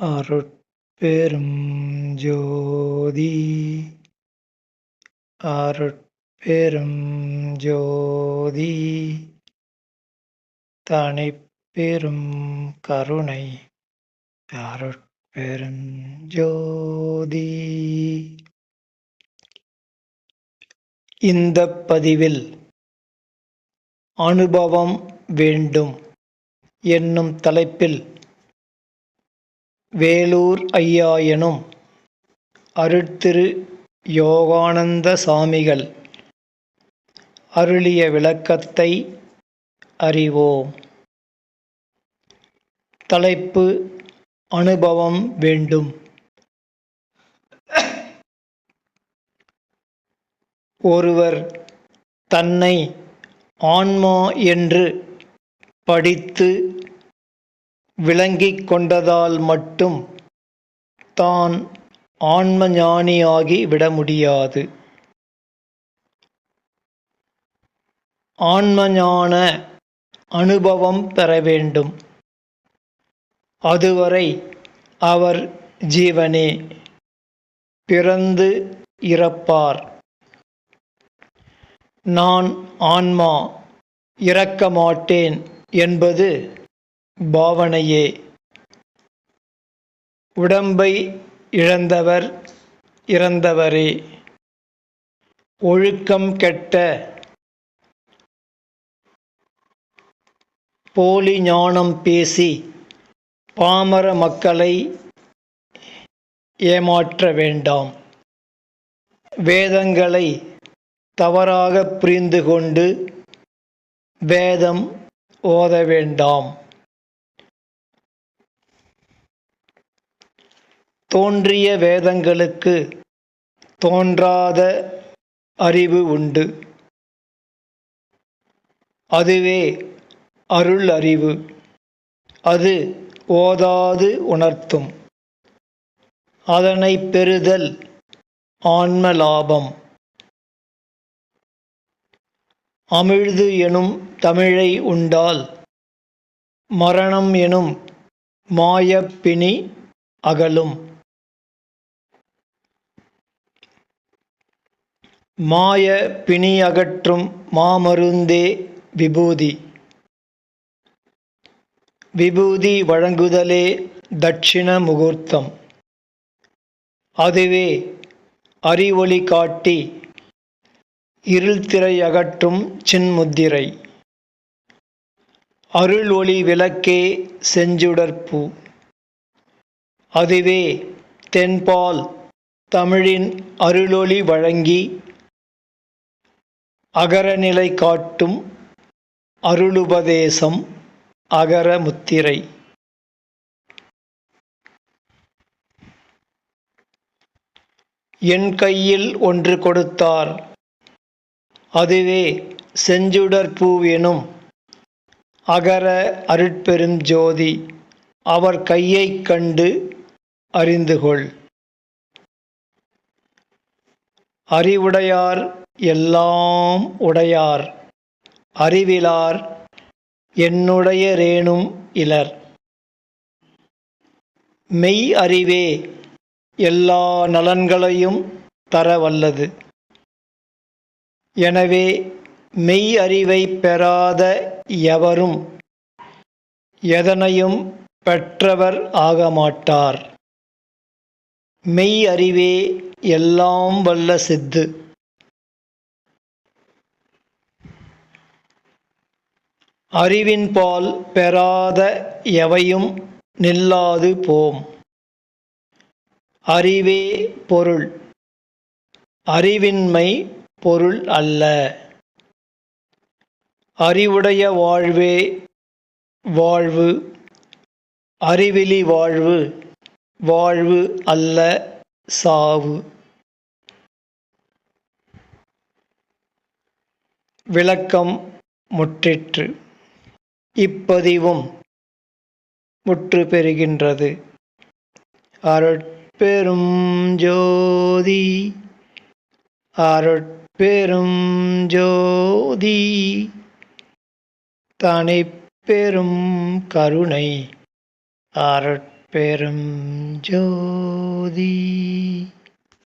அருட்பெரும் ஜோதி அருட்பெரும் ஜோதி தனிப்பெரும் கருணை. அருட்பெரும் ஜோதி இந்த பதிவில் அனுபவம் வேண்டும் என்னும் தலைப்பில் வேலூர் ஐயா எனும் அருட்திரு யோகானந்த சாமிகள் அருளிய விளக்கத்தை அறிவோம். தலைப்பு அனுபவம் வேண்டும். ஒருவர் தன்னை ஆன்மா என்று படித்து விளங்கிக் கொண்டதால் மட்டும் தான் ஆன்ம ஞானியாகி விட முடியாது ஆன்மஞான அனுபவம் பெற வேண்டும். அதுவரை அவர் ஜீவனே பிறந்து இறப்பார். நான் ஆன்மா இறக்க மாட்டேன் என்பது பாவனையே. உடம்பை இழந்தவர் இறந்தவரே. ஒழுக்கம் கெட்ட போலி ஞானம் பேசி பாமர மக்களை ஏமாற்ற வேண்டாம். வேதங்களை தவறாக புரிந்து கொண்டு வேதம் ஓத வேண்டாம். தோன்றிய வேதங்களுக்கு தோன்றாத அறிவு உண்டு. அதுவே அருள் அறிவு. அது ஓதாது உணர்த்தும். அதனை பெறுதல் ஆன்ம லாபம். அமிழ்து எனும் தமிழை உண்டால் மரணம் எனும் மாயப்பிணி அகலும். மாய பிணியகற்றும் மாமருந்தே விபூதி. விபூதி வழங்குதலே தட்சிண முகூர்த்தம். அதுவே அறிவொளி காட்டி இருள்திரை அகற்றும் சின்முத்திரை. அருள் ஒளி விளக்கே செஞ்சுடற்பூ அதுவே தென்பால் தமிழின் அருளொளி வழங்கி அகரநிலை காட்டும் அருளுபதேசம் அகர முத்திரை. என் கையில் ஒன்று கொடுத்தார். அதுவே செஞ்சுடர் பூவெனும் அகர அருட்பெரும் ஜோதி அவர் கையைக் கண்டு அறிந்துகொள். அறிவுடையார் எல்லாம் உடையார். அறிவிலார் என்னுடைய ரேணும் இலர். மெய் அறிவே எல்லா நலன்களையும் தர வல்லது. எனவே மெய் அறிவை பெறாத எவரும் எதனையும் பெற்றவர் ஆகமாட்டார் மெய் அறிவே எல்லாம் வல்ல சித்து. அறிவின்பால் பெறாத எவையும் நில்லாது போம். அறிவே பொருள். அறிவின்மை பொருள் அல்ல. அறிவுடைய வாழ்வே வாழ்வு. அறிவிலி வாழ்வு வாழ்வு அல்ல சாவு. விளக்கம் முற்றிற்று. இப்பதிவும் முற்று பெறுகின்றது அருட்பெரும் ஜோதி அருட்பெரும் ஜோதி தனிப்பெரும் கருணை அருட்பெரும் ஜோதி.